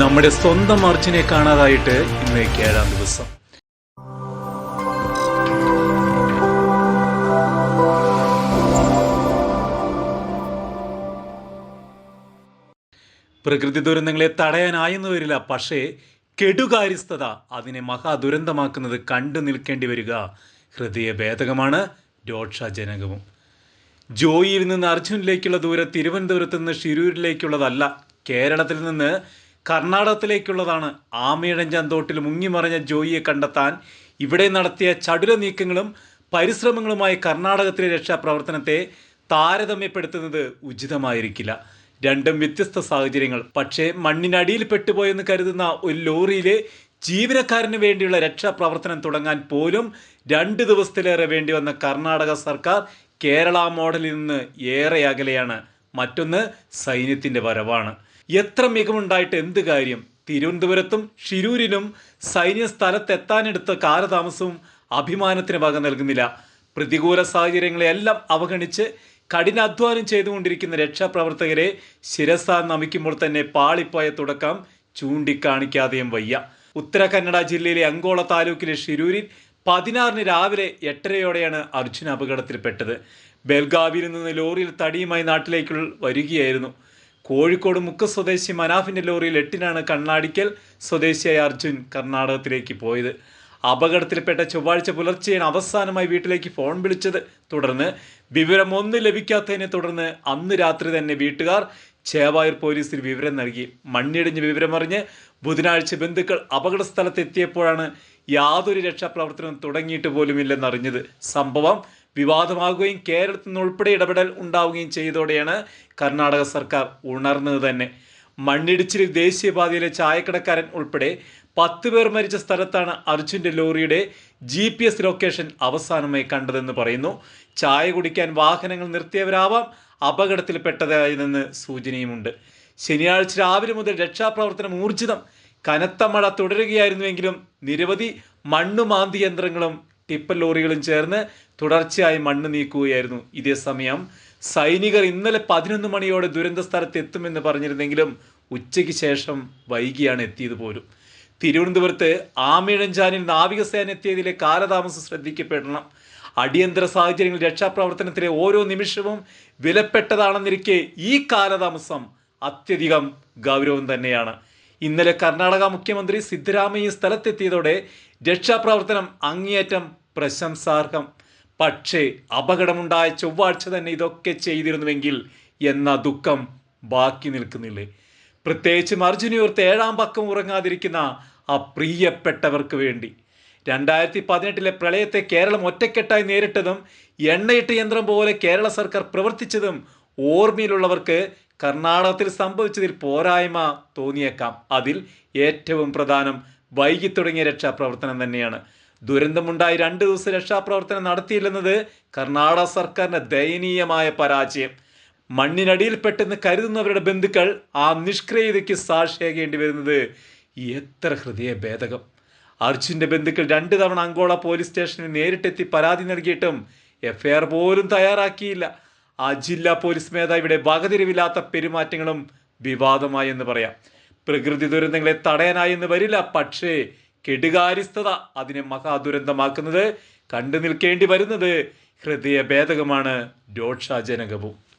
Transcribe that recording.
നമ്മുടെ സ്വന്തം മാർച്ചിനെ കാണാതായിട്ട് ഇന്നേക്ക് ഏഴാം ദിവസം. പ്രകൃതി ദുരന്തങ്ങളെ തടയാനായെന്ന് വരില്ല പക്ഷേ കെടുകാര്യസ്ഥത അതിനെ മഹാദുരന്തമാക്കുന്നത് കണ്ടു നിൽക്കേണ്ടി വരിക ഹൃദയഭേദകമാണ് രോക്ഷജനകവും. ജോയിയിൽ നിന്ന് അർജുനിലേക്കുള്ള ദൂരം തിരുവനന്തപുരത്ത് നിന്ന് ഷിരൂരിലേക്കുള്ളതല്ല കേരളത്തിൽ നിന്ന് കർണാടകത്തിലേക്കുള്ളതാണ്. ആമയിഴഞ്ചാൻ തോട്ടിൽ മുങ്ങിമറിഞ്ഞ ജോയിയെ കണ്ടെത്താൻ ഇവിടെ നടത്തിയ ചടുല നീക്കങ്ങളും പരിശ്രമങ്ങളുമായി കർണാടകത്തിലെ രക്ഷാപ്രവർത്തനത്തെ താരതമ്യപ്പെടുത്തുന്നത് ഉചിതമായിരിക്കില്ല. രണ്ടും വ്യത്യസ്ത സാഹചര്യങ്ങൾ. പക്ഷേ മണ്ണിനടിയിൽ പെട്ടുപോയെന്ന് കരുതുന്ന ഒരു ലോറിയിലെ ജീവനക്കാരന് വേണ്ടിയുള്ള രക്ഷാപ്രവർത്തനം തുടങ്ങാൻ പോലും രണ്ട് ദിവസത്തിലേറെ വേണ്ടി വന്ന കർണാടക സർക്കാർ കേരള മോഡലിൽ നിന്ന് ഏറെ അകലെയാണ്. മറ്റൊന്ന് സൈന്യത്തിന്റെ വരവാണ്. എത്ര മികവുണ്ടായിട്ട് എന്ത് കാര്യം? തിരുവനന്തപുരത്തും ഷിരൂരിനും സൈന്യ സ്ഥലത്തെത്താനെടുത്ത കാലതാമസവും അഭിമാനത്തിന് വക നൽകുന്നില്ല. പ്രതികൂല സാഹചര്യങ്ങളെല്ലാം അവഗണിച്ച് കഠിനാധ്വാനം ചെയ്തുകൊണ്ടിരിക്കുന്ന രക്ഷാപ്രവർത്തകരെ ശിരസ നമിക്കുമ്പോൾ തന്നെ പാളിപ്പോയ തുടക്കം ചൂണ്ടിക്കാണിക്കാതെയും വയ്യ. ഉത്തര കന്നഡ ജില്ലയിലെ അങ്കോള താലൂക്കിലെ ഷിരൂരിൽ പതിനാറിന് രാവിലെ എട്ടരയോടെയാണ് അർജുൻ അപകടത്തിൽപ്പെട്ടത്. ബെൽഗാവിയിൽ നിന്ന് ലോറിയിൽ തടിയുമായി നാട്ടിലേക്ക് വരികയായിരുന്നു. കോഴിക്കോട് മുക്ക സ്വദേശി മനാഫിന്റെ ലോറിയിൽ എട്ടിനാണ് കണ്ണാടിക്കൽ സ്വദേശിയായ അർജുൻ കർണാടകത്തിലേക്ക് പോയത്. അപകടത്തിൽപ്പെട്ട ചൊവ്വാഴ്ച പുലർച്ചെയാണ് അവസാനമായി വീട്ടിലേക്ക് ഫോൺ വിളിച്ചത്. തുടർന്ന് വിവരമൊന്നും ലഭിക്കാത്തതിനെ തുടർന്ന് അന്ന് രാത്രി തന്നെ വീട്ടുകാർ ചേവായൂർ പോലീസിൽ വിവരം നൽകി. മണ്ണിടിഞ്ഞ് വിവരമറിഞ്ഞ് ബുധനാഴ്ച ബന്ധുക്കൾ അപകട സ്ഥലത്തെത്തിയപ്പോഴാണ് യാതൊരു രക്ഷാപ്രവർത്തനവും തുടങ്ങിയിട്ട് പോലുമില്ലെന്നറിഞ്ഞത്. സംഭവം വിവാദമാകുകയും കേരളത്തിൽ നിന്നുൾപ്പെടെ ഇടപെടൽ ഉണ്ടാവുകയും ചെയ്തതോടെയാണ് കർണാടക സർക്കാർ ഉണർന്നത് തന്നെ. മണ്ണിടിച്ചിലിൽ ദേശീയപാതയിലെ ചായക്കടക്കാരൻ ഉൾപ്പെടെ പത്ത് പേർ മരിച്ച സ്ഥലത്താണ് അർജുന്റെ ലോറിയുടെ ജി പി എസ് ലൊക്കേഷൻ അവസാനമായി കണ്ടതെന്ന് പറയുന്നു. ചായ കുടിക്കാൻ വാഹനങ്ങൾ നിർത്തിയവരാവാം അപകടത്തിൽപ്പെട്ടതായതെന്ന് സൂചനയുമുണ്ട്. ശനിയാഴ്ച രാവിലെ മുതൽ രക്ഷാപ്രവർത്തനം ഊർജിതം. കനത്ത മഴ തുടരുകയായിരുന്നുവെങ്കിലും നിരവധി മണ്ണുമാന്തി യന്ത്രങ്ങളും ടിപ്പർ ലോറികളും ചേർന്ന് തുടർച്ചയായി മണ്ണ് നീക്കുകയായിരുന്നു. ഇതേ സമയം സൈനികർ ഇന്നലെ പതിനൊന്ന് മണിയോടെ ദുരന്ത സ്ഥലത്ത് എത്തുമെന്ന് പറഞ്ഞിരുന്നെങ്കിലും ഉച്ചയ്ക്ക് ശേഷം വൈകിയാണ് എത്തിയത് പോലും. തിരുവനന്തപുരത്ത് ആമിഴഞ്ചാനിൽ നാവികസേന എത്തിയതിലെ കാലതാമസം ശ്രദ്ധിക്കപ്പെടണം. അടിയന്തര സാഹചര്യങ്ങളിൽ രക്ഷാപ്രവർത്തനത്തിലെ ഓരോ നിമിഷവും വിലപ്പെട്ടതാണെന്നിരിക്കെ ഈ കാലതാമസം അത്യധികം ഗൗരവം തന്നെയാണ്. ഇന്നലെ കർണാടക മുഖ്യമന്ത്രി സിദ്ധരാമയ്യ സ്ഥലത്തെത്തിയതോടെ രക്ഷാപ്രവർത്തനം അങ്ങേയറ്റം പ്രശംസാർഹം. പക്ഷേ അപകടമുണ്ടായ ചൊവ്വാഴ്ച തന്നെ ഇതൊക്കെ ചെയ്തിരുന്നുവെങ്കിൽ എന്ന ദുഃഖം ബാക്കി നിൽക്കുന്നില്ലേ? പ്രത്യേകിച്ചും അർജുനിയോർത്ത് ഏഴാം പക്കം ഉറങ്ങാതിരിക്കുന്ന ആ പ്രിയപ്പെട്ടവർക്ക് വേണ്ടി. രണ്ടായിരത്തി പതിനെട്ടിലെ പ്രളയത്തെ കേരളം ഒറ്റക്കെട്ടായി നേരിട്ടതും എണ്ണയിട്ട് യന്ത്രം പോലെ കേരള സർക്കാർ പ്രവർത്തിച്ചതും ഓർമ്മയിലുള്ളവർക്ക് കർണാടകത്തിൽ സംഭവിച്ചതിൽ പോരായ്മ തോന്നിയേക്കാം. അതിൽ ഏറ്റവും പ്രധാനം വൈകി തുടങ്ങിയ രക്ഷാപ്രവർത്തനം തന്നെയാണ്. ദുരന്തമുണ്ടായി രണ്ട് ദിവസം രക്ഷാപ്രവർത്തനം നടത്തിയില്ലെന്നത് കർണാടക സർക്കാരിന്റെ ദയനീയമായ പരാജയം. മണ്ണിനടിയിൽപ്പെട്ടെന്ന് കരുതുന്നവരുടെ ബന്ധുക്കൾ ആ നിഷ്ക്രിയതയ്ക്ക് സാക്ഷിയാകേണ്ടി വരുന്നത് എത്ര ഹൃദയഭേദകം അർജുന്റെ ബന്ധുക്കൾ രണ്ട് തവണ അങ്കോള പോലീസ് സ്റ്റേഷനിൽ നേരിട്ടെത്തി പരാതി നൽകിയിട്ടും എഫ്ഐആർ പോലും തയ്യാറാക്കിയില്ല. ആ ജില്ലാ പോലീസ് മേധാവിയുടെ വകതിരിവില്ലാത്ത പെരുമാറ്റങ്ങളും വിവാദമായി എന്ന് പറയാം. പ്രകൃതി ദുരന്തങ്ങളെ തടയാനായി എന്ന് വരില്ല പക്ഷേ കെടുകാര്യസ്ഥത അതിനെ മഹാദുരന്തമാക്കുന്നത് കണ്ടു നിൽക്കേണ്ടി വരുന്നത് ഹൃദയഭേദകമാണ് രോക്ഷാജനകവും.